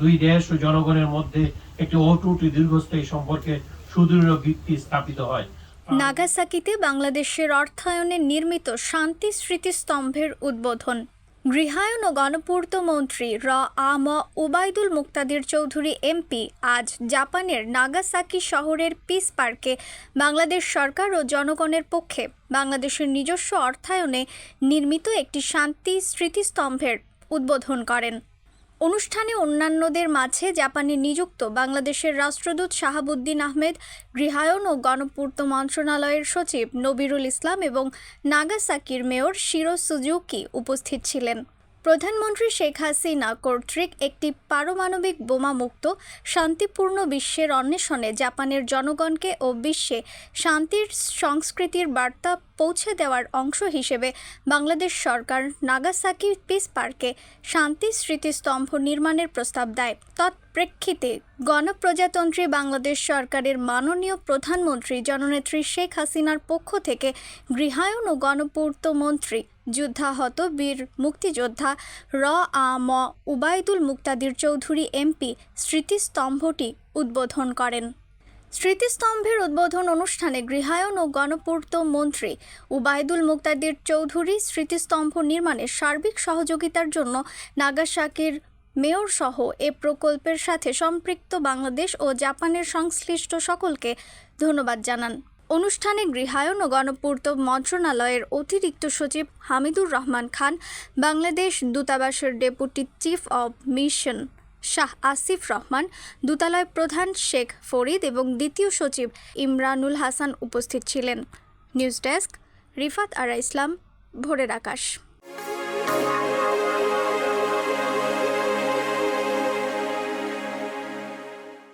দুই দেশ ও জনগণের মধ্যে একটি অটুট দীর্ঘস্থায়ী সম্পর্কে সুদৃঢ় ভিত্তি স্থাপিত হয়। নাগাসাকিতে বাংলাদেশের অর্থায়নে নির্মিত শান্তি স্মৃতিস্তম্ভের উদ্বোধন। গৃহায়ন ও গণপূর্ত মন্ত্রী র আ ম উবাইদুল মুক্তাদির চৌধুরী এমপি আজ জাপানের নাগাসাকি শহরের পিস পার্কে বাংলাদেশ সরকার ও জনগণের পক্ষে বাংলাদেশের নিজস্ব অর্থায়নে নির্মিত একটি শান্তি স্মৃতিস্তম্ভের উদ্বোধন করেন। অনুষ্ঠানে অন্যান্যদের মাঝে জাপানে নিযুক্ত বাংলাদেশের রাষ্ট্রদূত শাহাবুদ্দিন আহমেদ, গৃহায়ন ও গণপূর্ত মন্ত্রণালয়ের সচিব নবিরুল ইসলাম এবং নাগাসাকির মেয়র শিরো সুজুকি উপস্থিত ছিলেন। প্রধানমন্ত্রী শেখ হাসিনা কর্তৃক একটি পারমাণবিক বোমামুক্ত, শান্তিপূর্ণ বিশ্বের অন্বেষণে জাপানের জনগণকে ও বিশ্বে শান্তির সংস্কৃতির বার্তা পৌঁছে দেওয়ার অংশ হিসেবে বাংলাদেশ সরকার নাগাসাকি পিস পার্কে শান্তি স্মৃতিস্তম্ভ নির্মাণের প্রস্তাব দেয়। তৎপ্রেক্ষিতে গণপ্রজাতন্ত্রী বাংলাদেশ সরকারের মাননীয় প্রধানমন্ত্রী জননেত্রী শেখ হাসিনার পক্ষ থেকে গৃহায়ন ও গণপূর্ত মন্ত্রী যুদ্ধাহত বীর মুক্তিযোদ্ধা র আ ম উবাইদুল মুক্তাদির চৌধুরী এমপি স্মৃতিস্তম্ভটি উদ্বোধন করেন। স্মৃতিস্তম্ভের উদ্বোধন অনুষ্ঠানে গৃহায়ন ও গণপূর্ত মন্ত্রী উবায়দুল মুক্তাদির চৌধুরী স্মৃতিস্তম্ভ নির্মাণে সার্বিক সহযোগিতার জন্য নাগাসাকির মেয়র সহ এ প্রকল্পের সাথে সম্পৃক্ত বাংলাদেশ ও জাপানের সংশ্লিষ্ট সকলকে ধন্যবাদ জানান। অনুষ্ঠানে গৃহায়ন ও গণপূর্ত মন্ত্রণালয়ের অতিরিক্ত সচিব হামিদুর রহমান খান, বাংলাদেশ দূতাবাসের deputy chief of mission Shah Asif Rahman, দূতালয় প্রধান শেখ ফরিদ এবং দ্বিতীয় সচিব ইমরানুল হাসান উপস্থিত ছিলেন। News desk, Rifat Ara Islam, Bhorer Akash.